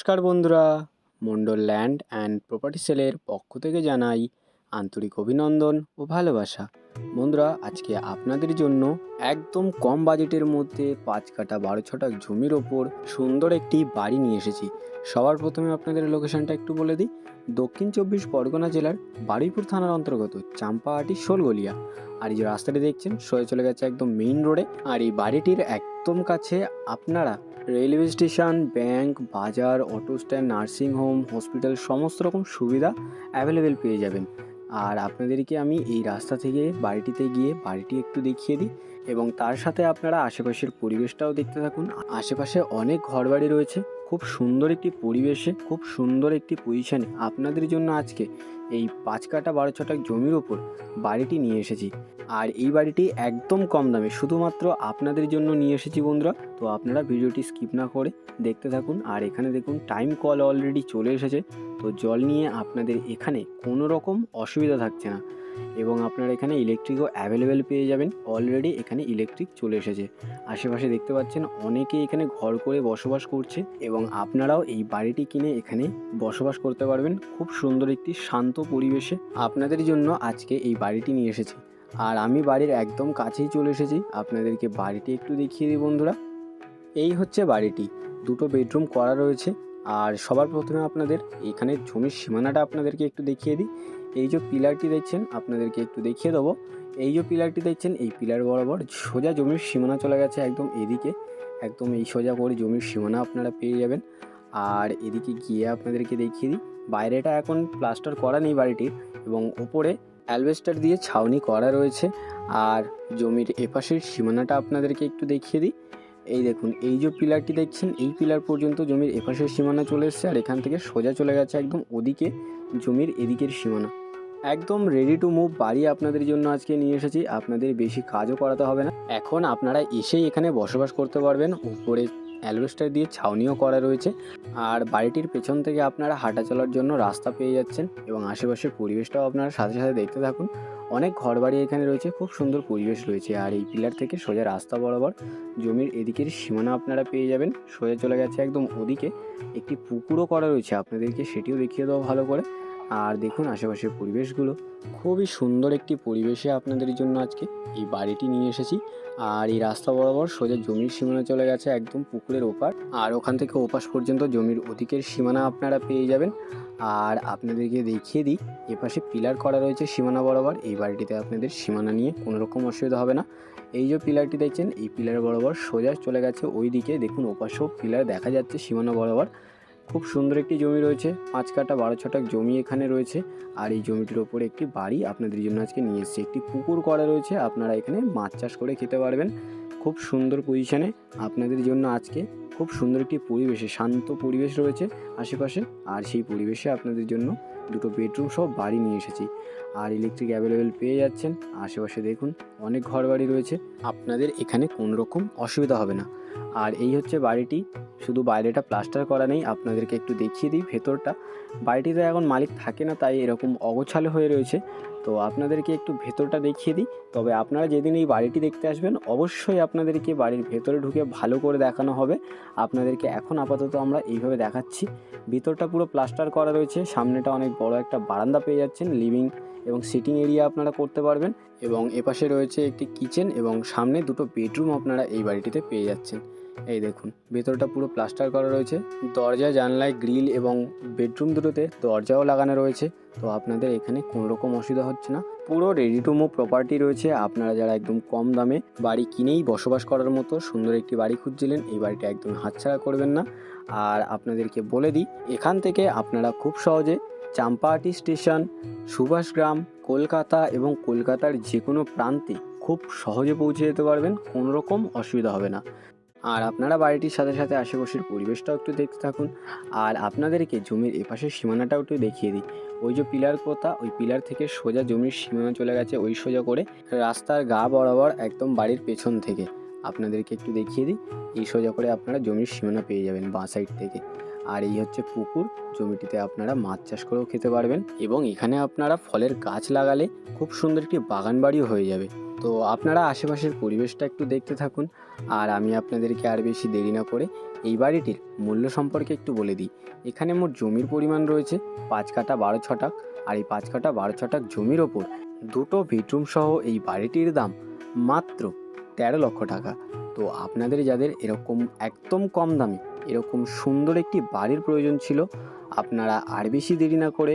নমস্কার বন্ধুরা Mondal land and property সেলের পক্ষ থেকে জানাই আন্তরিক অভিনন্দন ও ভালোবাসা। বন্ধুরা, আজকে আপনাদের জন্য একদম কম বাজেটের মধ্যে পাঁচ কাটা বারো ছটা জমির ওপর সুন্দর একটি বাড়ি নিয়ে এসেছি। সবার প্রথমে আপনাদের লোকেশনটা একটু বলে দিই। দক্ষিণ চব্বিশ পরগনা জেলার বারুইপুর থানার অন্তর্গত চাম্পাহাটি, শোলগলিয়া। আর এই যে রাস্তাটি দেখছেন সয়ে চলে গেছে একদম মেইন রোডে আর এই বাড়িটির একদম কাছে আপনারা রেলওয়ে স্টেশন ব্যাংক বাজার auto stand nursing home hospital সমস্ত রকম সুবিধা অ্যাভেলেবেল পেয়ে যাবেন। আর আপনাদেরকে আমি এই রাস্তা থেকে বাড়িটিতে গিয়ে বাড়িটি একটু দেখিয়ে দিই এবং তার সাথে আপনারা আশেপাশের পরিবেশটাও দেখতে থাকুন। আশেপাশে অনেক ঘরবাড়ি রয়েছে। খুব সুন্দর একটি পরিবেশে, খুব সুন্দর একটি পজিশনে আপনাদের জন্য আজকে এই পাঁচ কাটা বারো ছটা জমির ওপর বাড়িটি নিয়ে এসেছি। আর এই বাড়িটি একদম কম দামে, শুধুমাত্র আপনাদের জন্য নিয়ে এসেছি বন্ধুরা। তো আপনারা ভিডিওটি স্কিপ না করে দেখতে থাকুন। আর এখানে দেখুন টাইম কল অলরেডি চলে এসেছে। তো জল নিয়ে আপনাদের এখানে কোনো রকম অসুবিধা থাকছে না। এবং আপনারা এখানে ইলেকট্রিকও অ্যাভেলেবেল পেয়ে যাবেন। অলরেডি এখানে ইলেকট্রিক চলে এসেছে। আশেপাশে দেখতে পাচ্ছেন অনেকে এখানে ঘর করে বসবাস করছে এবং আপনারাও এই বাড়িটি কিনে এখানে বসবাস করতে পারবেন। খুব সুন্দর একটি শান্ত পরিবেশে আপনাদের জন্য আজকে এই বাড়িটি নিয়ে এসেছি। আর আমি বাড়ির একদম কাছেই চলে এসেছি। আপনাদেরকে বাড়িটি একটু দেখিয়ে দিই বন্ধুরা। এই হচ্ছে বাড়িটি। দুটো বেডরুম করা রয়েছে। আর সবার প্রথমে আপনাদের এখানে জমির সীমানাটা আপনাদেরকে একটু দেখিয়ে দিই। এই যে পিলারটি দেখছেন, আপনাদেরকে একটু দেখিয়ে দেবো। এই যে পিলারটি দেখছেন, এই পিলার বরাবর সোজা জমির সীমানা চলে গেছে একদম এদিকে। একদম এই সোজা করে জমির সীমানা আপনারা পেয়ে যাবেন। আর এদিকে গিয়ে আপনাদেরকে দেখিয়ে দিই, বাইরেটা এখন প্লাস্টার করা নেই বাড়িটির এবং ওপরে অ্যালবেস্টার দিয়ে ছাউনি করা রয়েছে। আর জমির এপাশের সীমানাটা আপনাদেরকে একটু দেখিয়ে দিই। এই দেখুন, এই যে পিলারটি দেখছেন, এই পিলার পর্যন্ত জমির এপাশের সীমানা চলে এসছে আর এখান থেকে সোজা চলে গেছে একদম ওদিকে জমির এদিকের সীমানা। একদম রেডি টু মুভ বাড়ি আপনাদের জন্য আজকে নিয়ে এসেছি। আপনাদের বেশি কাজও করাতে হবে না। এখন আপনারা এসেই এখানে বসবাস করতে পারবেন। উপরে অ্যালবেস্টার দিয়ে ছাউনিও করা রয়েছে। আর বাড়িটির পেছন থেকে আপনারা হাঁটা চলার জন্য রাস্তা পেয়ে যাচ্ছেন এবং আশেপাশের পরিবেশটাও আপনারা সাথে সাথে দেখতে থাকুন। অনেক ঘরবাড়ি এখানে রয়েছে। খুব সুন্দর পরিবেশ রয়েছে। আর এই পিলার থেকে সোজা রাস্তা বরাবর জমির এদিকের সীমানা আপনারা পেয়ে যাবেন। সোজা চলে গেছে একদম ওদিকে। একটি পুকুরও করা রয়েছে। আপনাদেরকে সেটিও দেখিয়ে দেওয়া ভালো করে। আর দেখুন আশেপাশের পরিবেশগুলো। খুবই সুন্দর একটি পরিবেশে আপনাদের জন্য আজকে এই বাড়িটি নিয়ে এসেছি। আর এই রাস্তা বরাবর সোজা জমির সীমানা চলে গেছে একদম পুকুরের ওপার। আর ওখান থেকে ওপাশ পর্যন্ত জমির ওদিকের সীমানা আপনারা পেয়ে যাবেন। আর আপনাদেরকে দেখিয়ে দিই, এপাশে পিলার করা রয়েছে সীমানা বরাবর। এই বাড়িটিতে আপনাদের সীমানা নিয়ে কোনো রকম অসুবিধা হবে না। এই যে পিলারটি দেখছেন, এই পিলার বরাবর সোজা চলে গেছে ওই দিকে দেখুন ওপাশেও পিলার দেখা যাচ্ছে সীমানা বরাবর। খুব সুন্দর একটি জমি রয়েছে। পাঁচ কাটা বারো ছটাক জমি এখানে রয়েছে। আর এই জমিটির ওপরে একটি বাড়ি আপনাদের জন্য আজকে নিয়ে এসেছি। একটি পুকুর করা রয়েছে। আপনারা এখানে মাছ চাষ করে খেতে পারবেন। খুব সুন্দর পজিশনে আপনাদের জন্য আজকে খুব সুন্দর একটি পরিবেশে শান্ত পরিবেশ রয়েছে আশেপাশে। আর সেই পরিবেশে আপনাদের জন্য দুটো বেডরুম সহ বাড়ি নিয়ে এসেছি। আর ইলেকট্রিক অ্যাভেলেবেল পেয়ে যাচ্ছেন। আশেপাশে দেখুন অনেক ঘর বাড়ি রয়েছে। আপনাদের এখানে কোনো রকম অসুবিধা হবে না। আর এই হচ্ছে বাড়িটি। শুধু বাইরেটা প্লাস্টার করা নেই, আপনাদেরকে একটু দেখিয়ে দিই ভেতরটা। বাড়িটিতে এখন মালিক থাকে না, তাই এরকম অগোছালো হয়ে রয়েছে। তো আপনাদেরকে একটু ভেতরটা দেখিয়ে দিই। তবে আপনারা যেদিন এই বাড়িটি দেখতে আসবেন, অবশ্যই আপনাদেরকে বাড়ির ভেতরে ঢুকে ভালো করে দেখানো হবে। আপনাদেরকে এখন আপাতত আমরা এইভাবে দেখাচ্ছি। ভিতরটা পুরো প্লাস্টার করা রয়েছে, সামনেটা অনেক বড় একটা বারান্দা পেয়ে যাচ্ছেন লিভিং এবং সিটিং এরিয়া আপনারা করতে পারবেন। এবং এপাশে রয়েছে একটি কিচেন এবং সামনে দুটো বেডরুম আপনারা এই বাড়িটিতে পেয়ে যাচ্ছেন। এই দেখুন, ভেতরটা পুরো প্লাস্টার করা রয়েছে। দরজা জানলায় গ্রিল এবং বেডরুম দুটোতে দরজাও লাগানো রয়েছে। তো আপনাদের এখানে কোনো রকম অসুবিধা হচ্ছে না। পুরো রেডি টু মুভ প্রপার্টি রয়েছে। আপনারা যারা একদম কম দামে বাড়ি কিনেই বসবাস করার মতো সুন্দর একটি বাড়ি খুঁজছিলেন, এই বাড়িটা একদম হাতছাড়া করবেন না। আর আপনাদেরকে বলে দিই, এখান থেকে আপনারা খুব সহজে চাম্পাহাটি স্টেশন সুভাষগ্রাম কলকাতা এবং কলকাতার যে কোনো প্রান্তে খুব সহজে পৌঁছে যেতে পারবেন। কোনো রকম অসুবিধা হবে না। আর আপনারা বাড়িটির সাথে সাথে আশেপাশের পরিবেশটাও একটু দেখতে থাকুন। আর আপনাদেরকে জমির এপাশের সীমানাটাও একটু দেখিয়ে দিই। ওই যে পিলার কোথা ওই পিলার থেকে সোজা জমির সীমানা চলে গেছে ওই সোজা করে রাস্তার গা বরাবর একদম বাড়ির পেছন থেকে। আপনাদেরকে একটু দেখিয়ে দিই, এই সোজা করে আপনারা জমির সীমানা পেয়ে যাবেন বাঁ সাইড থেকে। আর এই হচ্ছে পুকুর, জমিটিতে আপনারা মাছ চাষ করেও খেতে পারবেন। এবং এখানে আপনারা ফলের গাছ লাগালে খুব সুন্দর একটি বাগান বাড়িও হয়ে যাবে। তো আপনারা আশেপাশের পরিবেশটা একটু দেখতে থাকুন। আর আমি আপনাদেরকে আর বেশি দেরি না করে এই বাড়িটির মূল্য সম্পর্কে একটু বলে দিই। এখানে মোট জমির পরিমাণ রয়েছে পাঁচ কাটা বারো ছটাক। আর এই পাঁচ কাটা বারো ছটাক জমির ওপর দুটো বেডরুম সহ এই বাড়িটির দাম মাত্র তেরো লক্ষ টাকা। তো আপনাদের যাদের এরকম একদম কম দামে এরকম সুন্দর একটি বাড়ির প্রয়োজন ছিল, আপনারা আর বেশি দেরি না করে